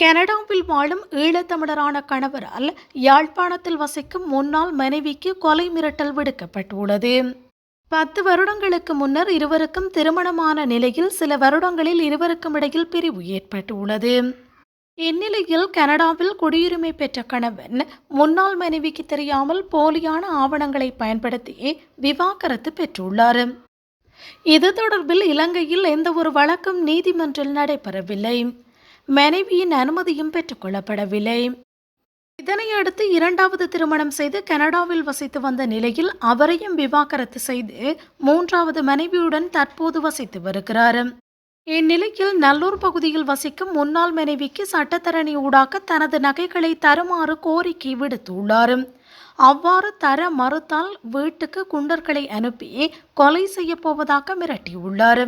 கனடாவில் வாழும் ஈழத்தமிழரான கணவரால் யாழ்ப்பாணத்தில் வசிக்கும் முன்னாள் மனைவிக்கு கொலை மிரட்டல் விடுக்கப்பட்டுள்ளது. பத்து வருடங்களுக்கு முன்னர் இருவருக்கும் திருமணமான நிலையில் சில வருடங்களில் இருவருக்கும் இடையில் பிரிவு ஏற்பட்டுள்ளது. இந்நிலையில் கனடாவில் குடியுரிமை பெற்ற கணவன் முன்னாள் மனைவிக்கு தெரியாமல் போலியான ஆவணங்களை பயன்படுத்தி விவாகரத்து பெற்றுள்ளார். இது தொடர்பில் இலங்கையில் எந்த ஒரு வழக்கும் நீதிமன்றில் நடைபெறவில்லை. மனைவியின் அனுமதியும் பெற்றுக்கொள்ளப்படவில்லை இதனையடுத்து இரண்டாவது திருமணம் செய்து கனடாவில் வசித்து வந்த நிலையில் அவரையும் விவாகரத்து செய்து மூன்றாவது மனைவியுடன் தற்போது வசித்து வருகிறார். இந்நிலையில் நல்லூர் பகுதியில் வசிக்கும் முன்னாள் மனைவிக்கு சட்டத்தரணி ஊடாக தனது நகைகளை தருமாறு கோரிக்கை விடுத்துள்ளார். அவ்வாறு தர மறுத்தால் வீட்டுக்கு குண்டர்களை அனுப்பி கொலை செய்யப் போவதாக மிரட்டியுள்ளார்.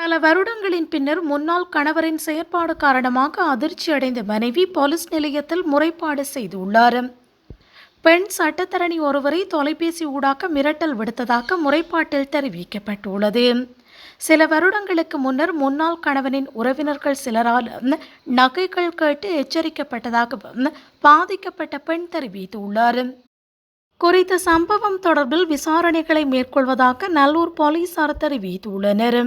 பல வருடங்களின் பின்னர் முன்னாள் கணவரின் செயற்பாடு காரணமாக அதிர்ச்சி அடைந்த மனைவி போலீஸ் நிலையத்தில் முறைப்பாடு செய்துள்ளார் பெண் சட்டத்தரணி ஒருவரை தொலைபேசி ஊடாக மிரட்டல் விடுத்ததாக முறைப்பாட்டில் தெரிவிக்கப்பட்டுள்ளது. சில வருடங்களுக்கு முன்னர் முன்னாள் கணவனின் உறவினர்கள் சிலரால் நகைகள் கேட்டு எச்சரிக்கப்பட்டதாக பாதிக்கப்பட்ட பெண் தெரிவித்துள்ளார். குறித்த சம்பவம் தொடர்பில் விசாரணைகளை மேற்கொள்வதாக நல்லூர் போலீசார் தெரிவித்துள்ளனர்.